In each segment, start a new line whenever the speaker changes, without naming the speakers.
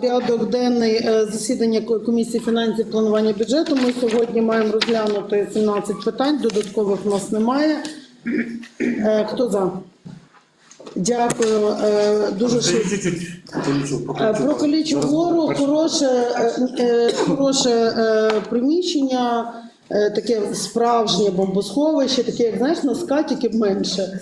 порядок денний е, засідання комісії фінансів планування бюджету. Ми сьогодні маємо розглянути 17 питань. Додаткових у нас немає. Е, Хто за? Дякую. Е, Дуже швидко. Про колічу гору хороше, хороше приміщення, таке справжнє бомбосховище, таке, як знаєш, на скаті менше.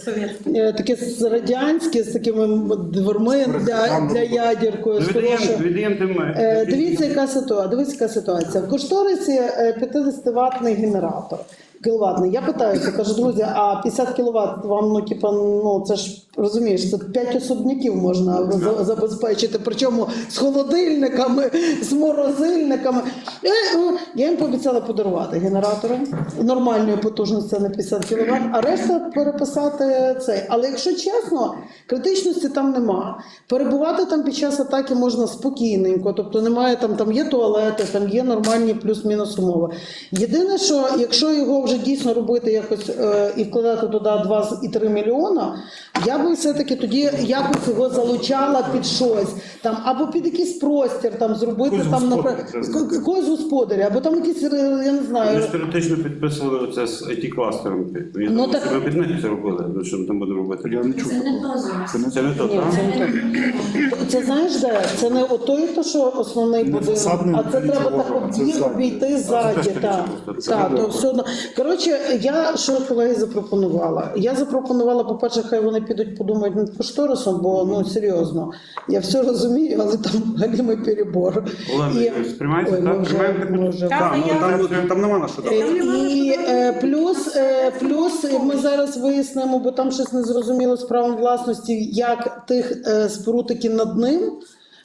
Е, Таке радянське, з такими дверми для, для
тим.
Е, Дивіться, яка ситуація. Дивіться, яка ситуація. В кошторисі е, 50-ваттний генератор. Кіловатний. Я питаюся, кажу, друзі, а 50 кВт вам, ну, типа, ну це ж розумієш, це 5 особняків можна за- забезпечити. Причому з холодильниками, з морозильниками. Е, е, Я їм пообіцяла подарувати генератори нормальної потужності на 50 кВт, а решта переписати цей. Але якщо чесно, критичності там нема. Перебувати там під час атаки можна спокійненько, тобто немає там, там є туалети, там є нормальні плюс-мінус умови. Єдине, що якщо його вже дійсно робити якось е, і вкладати туди 2,3 мільйона, я би все-таки тоді якось його залучала під щось там, або під якийсь простір там зробити
Якогось
там
господаря
наприклад,
треба
якогось господаря, або там якісь, е, я не
Ми
знаю.
ж теоретично підписували оце з IT-кластером. Я
Ну, так-
Ми під них це робили, ну, що ми там будемо робити.
Я не чув
Це не то зараз.
Це не то,
Ні,
так?
це не то. Це знаєш де? Це не отой, то що основний будинок,
фасадний
а це треба так обійти ззаді.
теж
Так,
таке
так, то все одно. Коротше, я що колеги запропонувала? Я запропонувала, по-перше, хай вони підуть подумають над кошторисом, бо ну серйозно, я все розумію, але там галімий перебор.
Олена,
І-
сприймається,
Ой,
так?
ми вже-
Приймаємо таку-
вже-
Так, ну,
я-
там, там, там нема на що дати.
Е, І е, плюс, е, плюс ми зараз вияснимо, бо там щось незрозуміло з правом власності, як тих е, споруд, які над ним.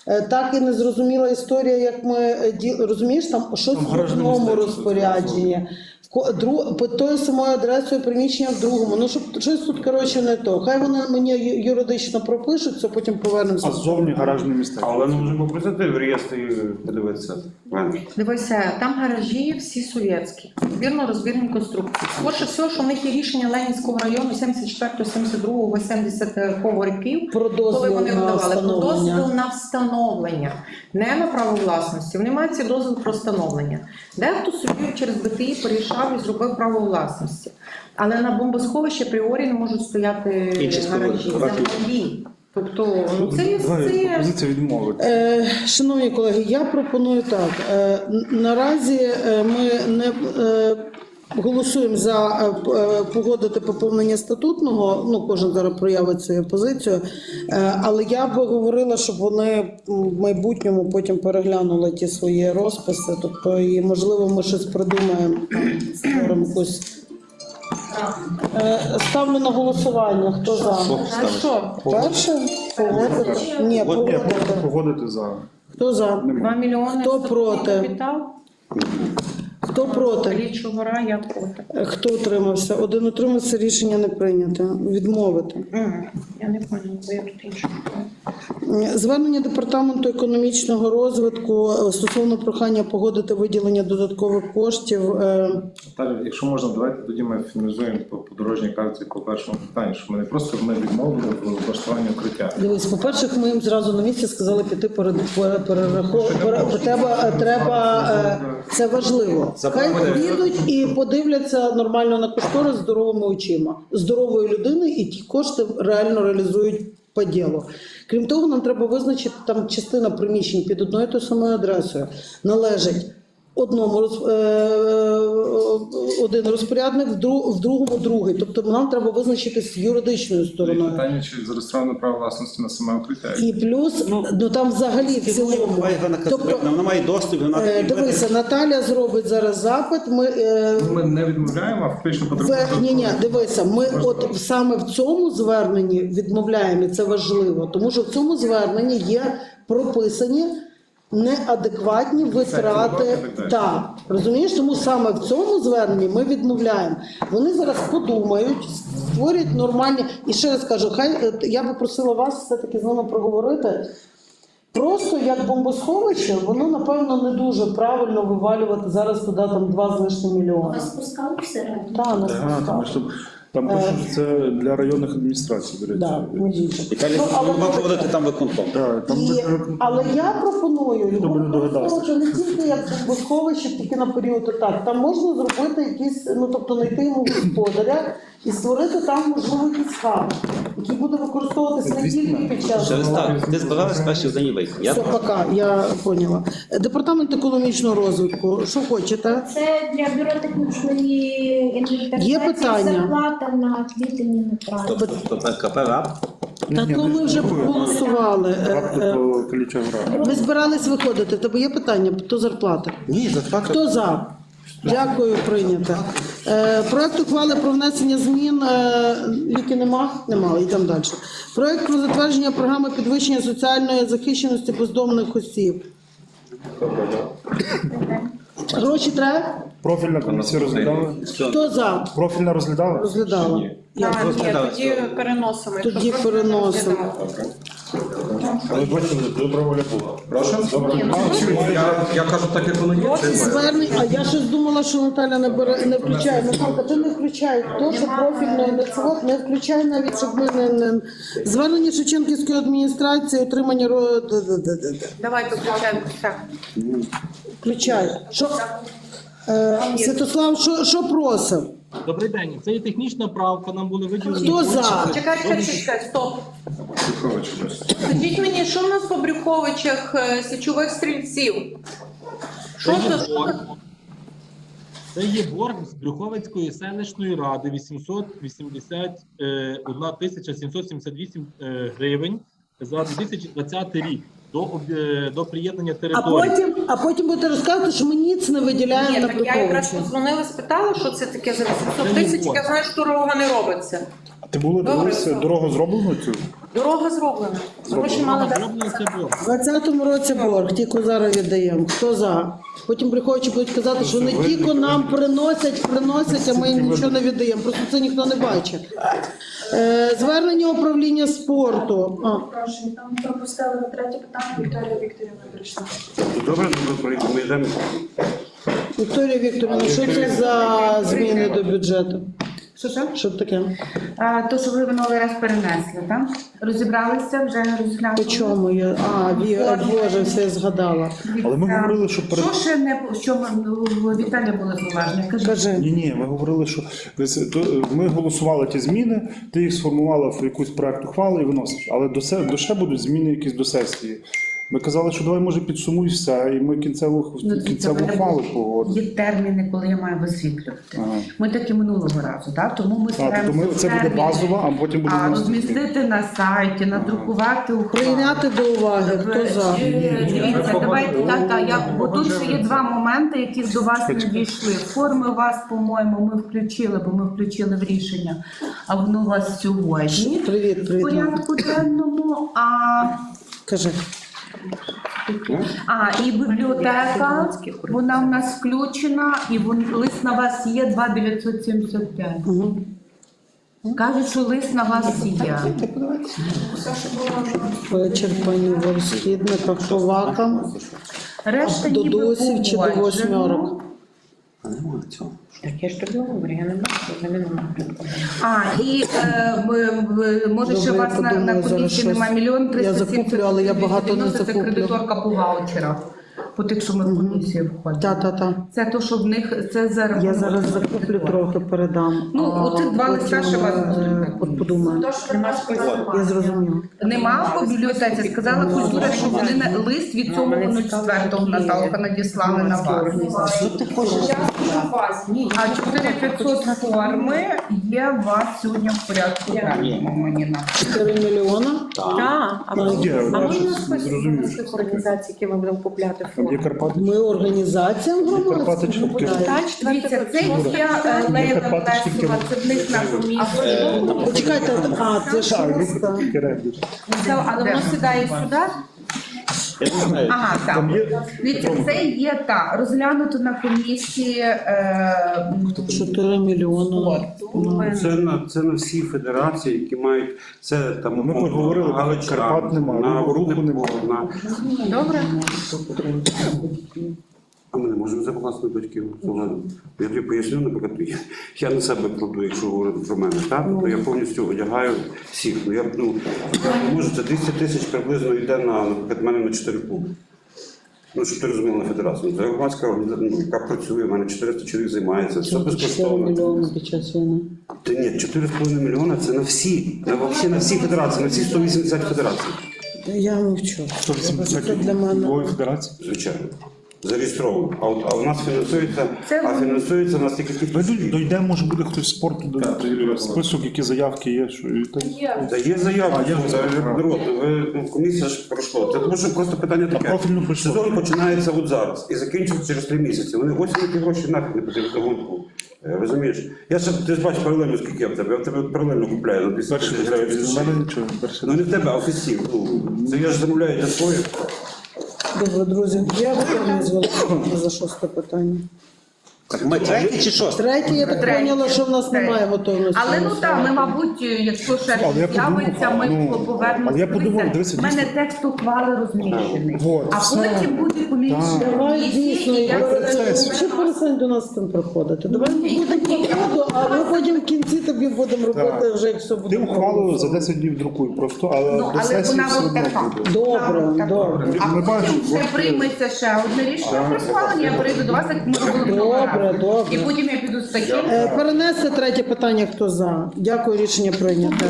е, Так і не зрозуміла історія, як ми е, ді- розумієш, там щось
Там
в
гаражне
одному
містечко
розпорядженні, під тою самою адресою приміщення в другому. Ну щоб щось тут коротше не то. Хай вони мені ю- юридично пропишуть, це потім повернемося.
А ззовні гаражне містечко.
Але ми можемо попросити в реєстрі подивитися. Правильно?
Дивися, там гаражі всі совєтські, збірно розбірні конструкції. Скорше всього, що в них є рішення Ленінського району 74, 72, 70 років,
Про
коли
дозвіл
вони
на
видавали про дозвіл
встановлення.
на встановлення, не на право власності. Вони мають цей дозвіл про встановлення. Дехто собі через БТІ порішав і зробив право власності. Але на бомбосховищі апріорі не можуть стояти
Інші
гаражі. землі. Тобто, ну це є. Це
відмовити.
Е, Шановні колеги, я пропоную так. Е, Наразі е, ми не е, голосуємо за е, е, погодити поповнення статутного. Ну, кожен зараз проявить свою позицію. Е, Але я би говорила, щоб вони в майбутньому потім переглянули ті свої розписи. Тобто, і можливо, ми щось придумаємо, створимо якусь. Ставлю на голосування. Хто за?
а що?
Перше? Погодити? Ні,
Ні,
погодити.
погодити за.
Хто за?
2 мільйони
Хто проти?
капітал.
Хто проти?
Калічу гора, я проти.
Е, Хто утримався? Один утримався, рішення не прийнято. Відмовити.
М, Я не поняла, бо я тут інше.
Е, Звернення департаменту економічного розвитку е, стосовно прохання погодити виділення додаткових коштів. е,
якщо можна, давайте тоді ми фіналізуємо по подорожній карті по першому питанню, що ми не просто ми відмовили в облаштуванні укриття.
Дивись, по-перше, ми їм зразу на місці сказали піти перед перераховувати. Треба, треба е, це важливо. Хай підуть і подивляться нормально на кошторис здоровими очима, здорової людини, і ті кошти реально реалізують по ділу. Крім того, нам треба визначити там частина приміщень під одною та самою адресою належить. Одному роз- е, один розпорядник, в дру- в другому другий. Тобто нам треба визначитись з юридичною
І
стороною.
питання, чи зареєстровано право власності на саме укриття.
І плюс, ну, там взагалі в цілому. Тобто,
Вона має доступ, вона
е, дивися, Наталя зробить зараз запит. Ми, е,
Ми не відмовляємо, а фактично потребуємо.
ні, ні, дивися, ми от саме в цьому зверненні відмовляємо, і це важливо, тому що в цьому зверненні є прописані неадекватні витрати.
так
розумієш, тому саме в цьому зверненні ми відмовляємо. Вони зараз подумають, створять нормальні. І ще раз кажу, хай е, я би просила вас все-таки з ними проговорити. Просто як бомбосховище, воно напевно не дуже правильно вивалювати зараз туди там два з лишнім мільйони.
спускали всередину?
Та, нас
Так, тому що Там пишуть, що це для районних адміністрацій, до речі.
Да, між іншим.
Яка
Ну, але
ви проводити там виконком.
Да, там
І, але я пропоную
не
його
догадався.
використовувати не тільки як бомбосховище, тільки на період атак. Там можна зробити якісь, ну тобто знайти йому господаря і створити там можливо якісь хаби, які буде використовуватися не тільки під час.
Через так, ти збиралась перші в день вийти. Я
Все, пока, я поняла. Департамент економічного розвитку. Що хочете?
Це для бюро технічної інвентаризації
Є питання?
зарплата на квітень не
то,
працю.
то, то КП РАП.
Так, ну ми вже проголосували. Е, е,
гра.
Ми збирались виходити. Тебе є питання? То зарплата.
Ні, зарплата.
Хто за? Дякую, прийнято. Е, проект ухвали про внесення змін. Е, ліки нема? Нема. Йдемо далі. Проект про затвердження програми підвищення соціальної захищеності бездомних осіб. Гроші треба?
Профільна комісія розглядала?
Хто за?
Профільна розглядала?
Розглядала. Я
А, ні, тоді переносимо. якщо
Тоді
просто
переносимо.
Але бачили, добра воля була.
Прошу? Я, я кажу так, як воно є. Це
Звернень, а я щось думала, що Наталя не бере не включає. Наталка, ти не включай. То, що профільно не це не включай навіть, щоб ми не, не... звернення Шевченківської адміністрації, отримання ро... де- де.
Давайте включаємо все.
Включай. Що? Е, Святослав, що, що просив?
Добрий день. Це є технічна правка. Нам були виділені.
Хто за?
Чекай, чекай, чекай, стоп. Скажіть мені, що в нас по Брюховичах е, січових стрільців? Що
Це
це?
є борг. Це є борг з Брюховицької селищної ради 881 тисяча 778 е, гривень за 2020 рік до, е, до приєднання
А потім, а потім будете розказувати, що ми ніц не виділяємо
Ні,
на
так я якраз
позвонила,
подзвонила, спитала, що це таке за 800 тисяч, я знаю, що дорога не робиться.
А ти було дивилися, дорогу зроблено цю?
Дорога зроблена. Гроші мали дати.
У 20-му році борг, тільки зараз віддаємо. Хто за? Потім приходячи будуть казати, що не тільки нам приносять, приносять, а ми їм нічого не віддаємо. Просто це ніхто не бачить. Е, звернення управління спорту. А,
Прошу, там пропустили третє питання, Вікторія Вікторівна прийшла.
Добре, добре, прийдемо, ми йдемо.
Вікторія Вікторівна, що це за зміни до бюджету?
Що що?
Що таке?
А, то, що ви минулий раз перенесли, так? Розібралися, вже розглянули.
По чому я? А, ві, Боже, все згадала.
Але ми говорили, що перед-
Що ще не що ми ну, Віталія було зауваження? Кажи.
Кажи.
Ні, ні, ми говорили, що десь, то, е, ми голосували ті зміни, ти їх сформувала в якусь проект ухвали і виносиш. Але до, се- до ще будуть зміни якісь до сесії. Ми казали, що давай може підсумуй все, і ми кінцеву,
Ну,
кінцеву
це
ухвалу погодимо.
Є терміни, коли я маю висвітлювати.
Ага.
Ми так і минулого разу, так? Тому ми
ми, це буде базова, а потім буде
а розмістити на сайті, надрукувати ухвалу.
Прийняти до уваги. Хто за?
Е, Дивіться, давайте так, так, я, бо тут ще є два моменти, які до вас не дійшли. Форми у вас, по-моєму, ми включили, бо ми включили в рішення, а воно у вас сьогодні.
Привіт, привіт. Надя.
порядку денному, а,
Кажи.
А і бібліотека, вона в нас включена, і вон, лист на вас є 2975.
Угу.
Кажуть, що лист на вас є.
Вичерпані в розхідниках повакам.
Решта ніби
Додусів чи до
погоджено.
восьмерок.
А нема цього.
Так я ж тобі говорю, я не бачу, в мене немає.
А, і е, м- може ще у
Добре,
вас на, на
подумаю, зараз
комісії
щось.
немає мільйон
Я
370
закуплю, але я багато не закуплю.
Це кредиторка по ваучерах, по тих, що ми в комісії входимо.
Та-та-та.
Це то, що в них це за
Я зараз закуплю трохи, передам.
Ну,
А
оцих два листа ще вас
потім, е,
будуть.
от подумаю. Я зрозуміла.
Нема в бібліотеці. Сказала культура, що вони на лист від цього 04 Наталка надіслали на вас. А 4500 форми є у вас сьогодні в порядку денному, мені на.
4 мільйона.
Так, а
Ну,
можна-
що таке.
організацій, які ми будемо купляти
є? Карпати.
Ми організаціям
Карпати
громадським.
таке?
купляємо.
Дивіться, це є е, Лея це в них на комісії.
Почекайте, а, це ж
Так.
Але воно сідає сюди.
Я не знаю.
Ага, так.
Є
Дивіться, це є так. Розглянуто на комісії. Е,
4 мільйони. Ну,
Це на це на всі федерації, які мають це там
Ми поговорили,
але
Карпат нема,
на
руху
Рудне
нема.
На
Добре.
Можемо за батьків. Ладно. Я тобі поясню, наприклад, я, я на себе кладу, якщо говорити про мене, так? то я повністю одягаю всіх. Ну, я, ну, може, це 200 тисяч приблизно йде на, наприклад, мене на 4 клуби. Ну, щоб ти розумів на федерацію. Це громадська організація, ну, яка працює, в мене 400 чоловік займається, все
4
безкоштовно.
мільйони під час війни.
Та ні, 4,5 мільйона це на всі, на, взагалі на всі федерації, на всі 180 федерацій.
Я мовчу.
180
Це для мене.
Федерації.
Звичайно. Зареєстровано. А, от, а у нас фінансується,
Це
а фінансується у нас тільки ті
Ми дой- може буде хтось з спорту до
Так,
список, які заявки є. Що, і так.
Та є заява,
А, є
що
заява.
за- народ, ви, ну, комісія ж пройшло. Це тому що просто питання таке.
профільно пройшло.
Сезон починається от зараз і закінчується через три місяці. Вони осінь ті гроші нафіг не потрібні до гонку. Е, Розумієш? Я ще ти ж бачиш паралельно, скільки я в тебе. Я в тебе паралельно купляю на 200
Перший
тисяч гривень.
від мене нічого.
Ну не в тебе, а офіційно. Ну, це я ж замовляю для своїх.
Добре, друзі, я готова зволити за шосте питання.
Так, ми третій чи шостий?
Третє, я так
Третє.
поняла, що в нас
Третє.
немає готовності.
Але ну так, ми, мабуть, якщо ще
Але я
з'явиться, ми
ну,
повернемося.
але я подумав, дивися,
У мене
дійсно.
текст ухвали розміщений.
Вот,
А
все.
потім буде комісія.
Давай дійсно,
і
я ще перестань до нас з тим приходити. Давай ми будемо ми потім в кінці тобі будемо робити
Так.
вже як все буде.
Ти ухвалу за 10 днів друкуй просто, але
Ну,
до
але
сесії
вона
все
от
одно
така.
буде.
Добре, добре.
А
Ми бачимо,
потім ще прийметься ще одне рішення про схвалення, я прийду до вас, як ми робили
Добре, добре.
І потім я піду з таким.
Е, Перенести третє питання, хто за. Дякую, рішення прийнято.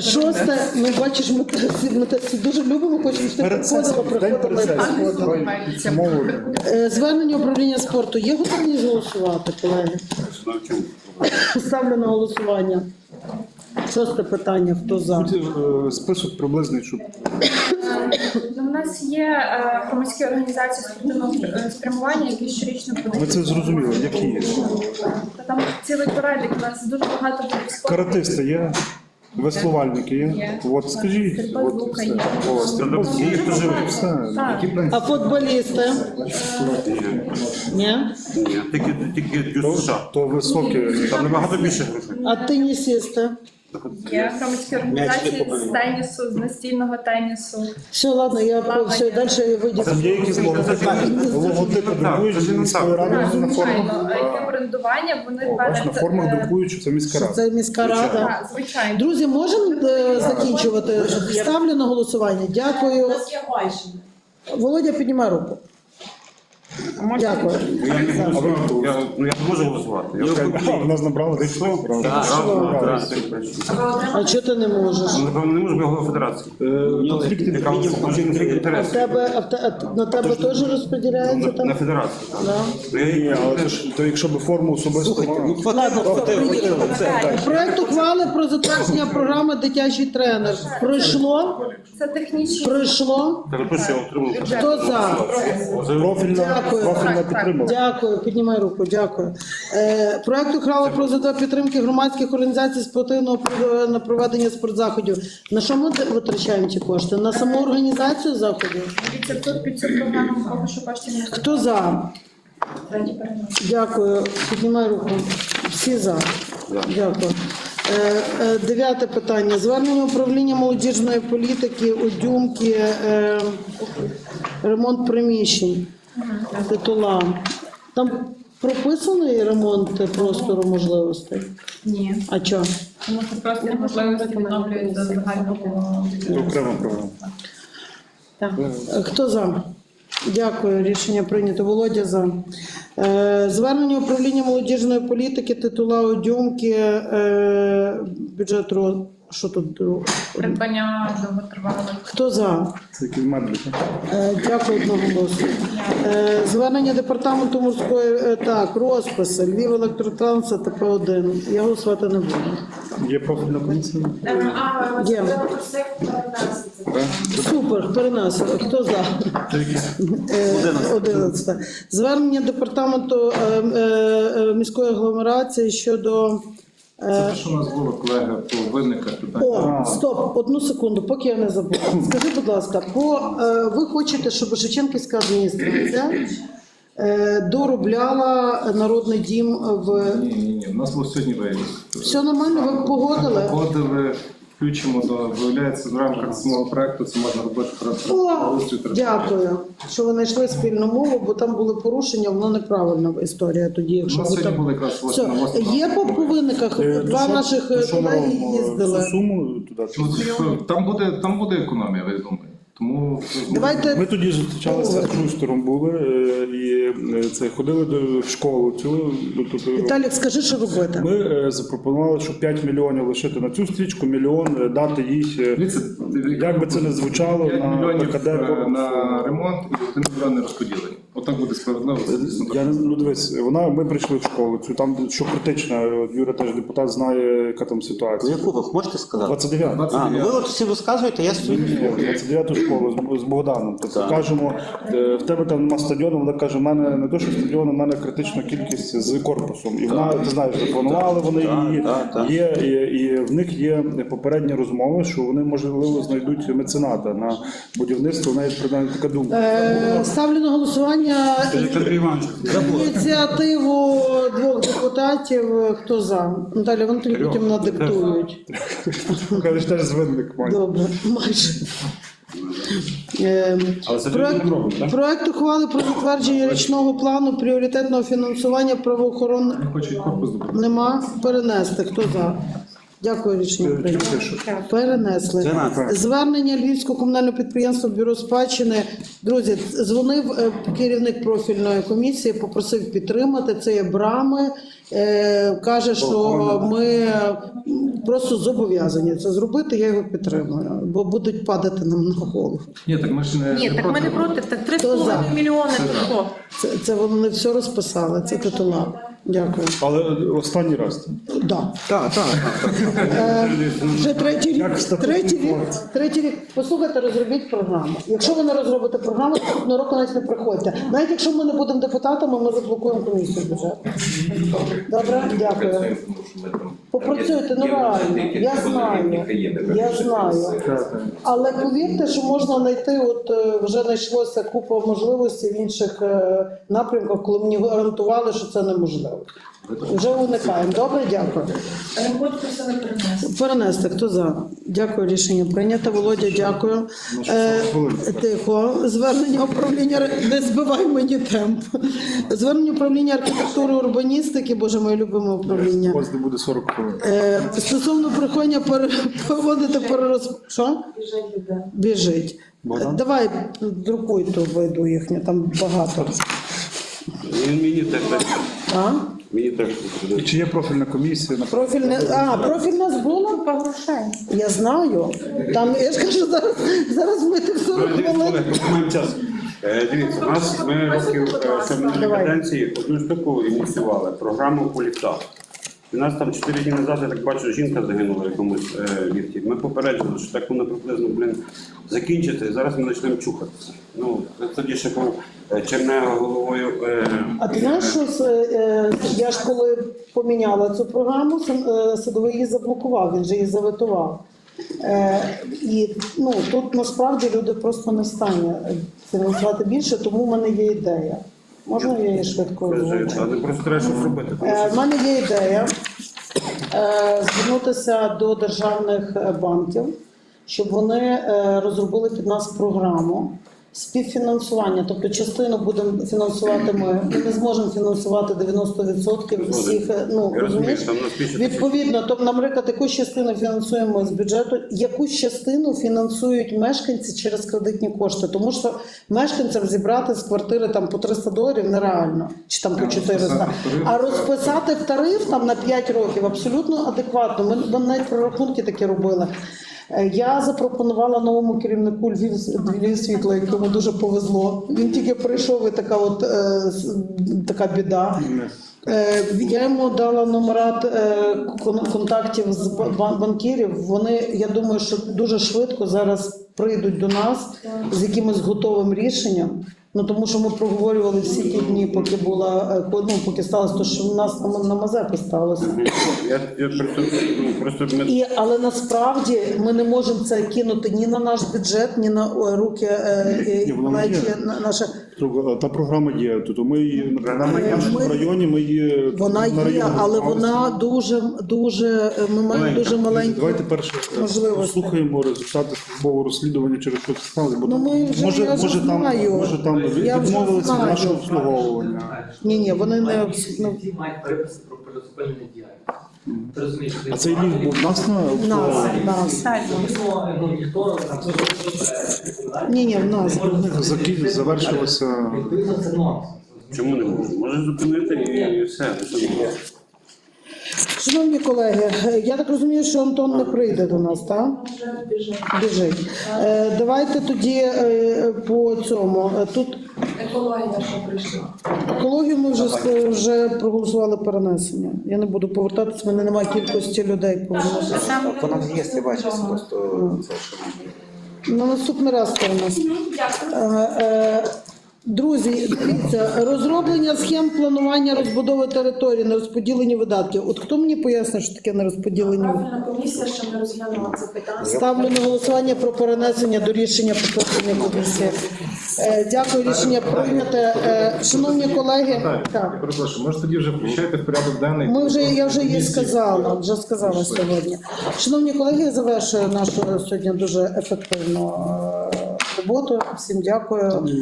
Шосте, ну бачиш, ми, те- ми те всі дуже любимо, хочемо, щоб ти
Перед
приходила,
сесією, день
приходила і
сесією.
приходила.
Давай, Мову.
Е, Звернення управління спорту. Є готовність голосувати, колеги? Ставлю на голосування. Шосте питання, хто за?
Е, Список приблизний, щоб
Ну, у нас є е, громадські організації спортивного е, спрямування, які щорічно
ми
подають.
це зрозуміли, які є.
Та Там цілий перелік. У нас дуже багато видів спорту.
Каратисти є, веслувальники є.
Є.
От скажіть, от все.
є.
О, стрільба з
Є,
лука,
хто живе.
все.
А футболісти? Ні?
Ні, тільки, тільки дю США.
То високі.
Там набагато більше грошей.
А тенісісти?
Є громадські організації з тенісу, з настільного тенісу.
Все, ладно, я все далі вийду.
Там є якісь логотипи, логотипи друкують
це
міської ради
Так,
на
звичайно,
формах.
є брендування, вони
О, на
перед,
формах
е,
друкують, що це міська
Що
рада.
це міська рада?
Так, звичайно.
Друзі, можемо е, закінчувати? Ставлю на голосування. Дякую. Володя, піднімай руку. Дякую.
Ну, Я не голосую. Я, ну, я не можу голосувати. Я
А, в нас набрало десь
чотири.
А чого ти не можеш?
Ну, Напевно, не можу, бо я голова федерації.
Е, Конфлікт інтересів.
конфлікт
А в
інтересів.
тебе, а в те- а на тебе теж розподіляється
На
там?
федерацію. так.
Да.
Ну, я
Ні, але то ж- то якщо би форму особисто.
Проект ухвали про затвердження програми Дитячий тренер. Пройшло?
Це технічні
Пройшло?
Та ви що, я отримав.
Хто за?
Профільна,
Дякую.
профільна підтримала.
Дякую, піднімай руку, дякую. Е, проект ухвали про задля підтримки громадських організацій спортивного на проведення спортзаходів. На що ми витрачаємо ці кошти? На саму організацію заходів?
Дивіться, тут під цю програму поки що коштів не
Хто за? Дякую. Піднімай руку. Всі за. Дякую. Е, е, Дев'яте питання. Звернення управління молодіжної політики у Дюмки, е, ремонт приміщень, титула. Там прописаний ремонт простору можливостей?
Ні.
А чого?
Тому що просто можливості відновлюються загального.
Окрема програма.
Хто за? Дякую, рішення прийнято. Володя за. Е, Звернення управління молодіжної політики, титула Удюмки, е, бюджет роз... Що тут?
Придбання довготривалих.
Хто за?
Це так?
Е, Дякую одноголосно. Е, Звернення департаменту морської е, так, розписи, Львів електротранс, ТП1. Я голосувати не буду.
Є профільна комісія?
Є. Супер, перенесли. Хто за? Е, 11. Звернення департаменту е, е, е, міської агломерації щодо.
Це
е,
те, що у нас було, колега, по виниках питання.
О, стоп, одну секунду, поки я не забула. Скажи, будь ласка, по, е, ви хочете, щоб Шевченківська адміністрація е, доробляла народний дім в.
Ні, ні, ні. У нас був сьогодні виїзд.
Все нормально, ви погодили?
Погодили включимо до виявляється в рамках самого проекту, це можна робити про
дякую, що ви знайшли спільну мову, бо там були порушення, воно неправильна історія тоді, якщо
нас
ви
сьогодні
там.
були якраз
Все,
на
є по повинниках,
Е,
два наших е, колеги їздили.
Суму туди.
Ну, Там буде, там буде економія, Ви думаю. Тому
Давайте
Ми тоді зустрічалися з Крустером були е, і е, це ходили до школи. цю. до тобто,
Віталік, скажи, що робити.
Ми е, запропонували, що 5 мільйонів лишити на цю стрічку, мільйон дати їй.
Це...
Як би це не звучало
5
на
мільйонів на ремонт і 1 мільйон не розподілені. Отак буде справедливо.
Я не ну дивись, вона ми прийшли в школу. Цю там що критично, от Юра теж депутат знає, яка там ситуація.
яку ви можете сказати?
29.
А, ну ви от всі розказуєте, я стою.
29 школу з, з Богданом. Тобто кажемо, е, в тебе там нема стадіону, вона каже, в мене не то, що стадіон, у мене критична кількість з корпусом. І вона, ти знаєш, запланували вони її.
так, так.
Є, і, і в них є попередні розмови, що вони можливо знайдуть мецената на будівництво. В неї принаймні така думка.
Е, Ставлю на голосування
Андрій Іванович,
ініціативу двох депутатів. Хто за? Наталя, вони тобі потім надиктують.
Кажеш, теж звинник має.
Добре, майже. Е, Проект, проект ухвали про затвердження річного плану пріоритетного фінансування правоохоронних нема. Перенести. Хто за? Дякую, рішення прийнято. Перенесли. Звернення Львівського комунального підприємства Бюро спадщини. Друзі, дзвонив е, керівник профільної комісії, попросив підтримати. Це є брами. Е, Каже, що ми е, просто зобов'язані це зробити. Я його підтримую, бо будуть падати нам на голову.
Ні, так ми ж не
Ні, так ми не проти, так
Хто за?
3,5 мільйони, то що?
Це, це вони все розписали. Це титула. Дякую.
Але останній раз.
Да.
Так, так.
Е, Вже третій рік.
Статутний
Третій рік,
фонд.
третій рік. Послухайте, розробіть програму. Якщо ви не розробите програму, то наступного року навіть не приходьте. Навіть якщо ми не будемо депутатами, ми заблокуємо комісію бюджету. Добре, дякую. Попрацюйте, ну реально. Я знаю. Я знаю. Але повірте, що можна знайти, от е, вже знайшлося купа можливостей в інших е, напрямках, коли мені гарантували, що це неможливо. Вже уникаємо. Добре, дякую.
Перенести.
Хто за? Дякую, рішення прийнято. Володя, дякую. Е, тихо. Звернення управління не збивай мені темп. Звернення управління архітектури урбаністики, боже моє любиме управління.
Буде 40 хвилин.
Е, стосовно приходення проводити перероз... Що? Біжить. Е, Давай друкуй ту виду їхню, там багато.
Він мені так.
А?
Мені теж
І чи є профільна комісія на
Профільне, а, профільна збула?
Грошей.
Я знаю. Там, я ж кажу, зараз, зараз ми тих 40
Дивіться,
хвилин.
маємо час. Е, Дивіться, у нас ми років е,
Давай.
каденції одну штуку ініціювали, програму по ліфтах. У нас там 4 дні назад, я так бачу, жінка загинула в якомусь е, ліфті. Ми попереджували, що так воно приблизно, блін, закінчиться, і зараз ми почнемо чухатися. Ну, тоді ще був е, Чернега головою. е,
А ти знаєш, що е, я ж коли поміняла цю програму, садовий її заблокував, він же її заветував. Е, і ну, тут насправді люди просто не стануть фінансувати більше, тому в мене є ідея. Можна я її швидко
Кажи,
озвучу?
Але просто треба щось робити. тому що
В мене є ідея е, звернутися до державних банків, щоб вони е, розробили під нас програму співфінансування. Тобто частину будемо фінансувати ми. Ми не зможемо фінансувати 90% всіх. е, Ну розумієш? Відповідно, тобто, наприклад, якусь частину фінансуємо з бюджету, якусь частину фінансують мешканці через кредитні кошти, тому що мешканцям зібрати з квартири там по 300 доларів нереально, чи там по 400. А розписати в тариф там на 5 років абсолютно адекватно. Ми, ми навіть прорахунки такі робили. Е, Я запропонувала новому керівнику Львів, Львів світло, якому дуже повезло. Він тільки прийшов і така от е, така біда. Е, Я йому дала номера е, контактів з банкірів. Вони, я думаю, що дуже швидко зараз прийдуть до нас з якимось готовим рішенням. Ну тому що ми проговорювали всі ті дні, поки була е, ну, поки сталося, то що в нас на, на Мазепи сталося.
Я, я просто, ну, просто ми
І, але насправді ми не можемо це кинути ні на наш бюджет, ні на е, руки е, е,
Ні, воно
навіть
є.
на наше.
Тобто, Та програма є. Тобто ми її
Програма є.
в районі. Ми її
Вона
на
є, але
займалися.
вона дуже дуже. е, Ми маємо
Маленька.
дуже маленьку.
Давайте перше е,
можливості.
послухаємо результати службового розслідування через що це стали. Бо
Ну, ми вже-
може,
я вже
може там
знаю.
може там
Я вже
відмовилися від
знаю.
нашого обслуговування.
Ні, ні, вони не ну,
Ці мають переписи про. Ти розумієш,
А цей ліфт був нас на
нас,
обслуговуванні?
нас.
Ніхто, ну, ніхто там
Ні, ні, в нас.
Заки- завершилося.
Відповідно, це нонсенс.
чому не можемо? Може зупинити і, все. Ну, що
Шановні колеги, я так розумію, що Антон не прийде до нас, так? Біжить. Е, Давайте тоді е, по цьому. Е, Тут
Екологія що прийшла.
екологію ми вже вже проголосували перенесення. Я не буду повертатися, в мене немає кількості людей повернутися.
Вона є, я бачу, просто це що.
На наступний раз перенесемо. Е, е, Друзі, дивіться, розроблення схем планування розбудови території, нерозподілені видатки. От хто мені пояснить, що таке нерозподілені видатки?
Профільна комісія ще не розглянула це питання.
Ставлю на голосування про перенесення до рішення попередньої комісії. Е, Дякую, рішення прийняте. Е, Шановні колеги,
Так,
так.
перепрошую, може тоді вже включайте в порядок денний.
Ми вже я вже їй сказала, вже сказала сьогодні. Шановні колеги, я завершую нашу сьогодні дуже ефективну е, роботу. Всім дякую.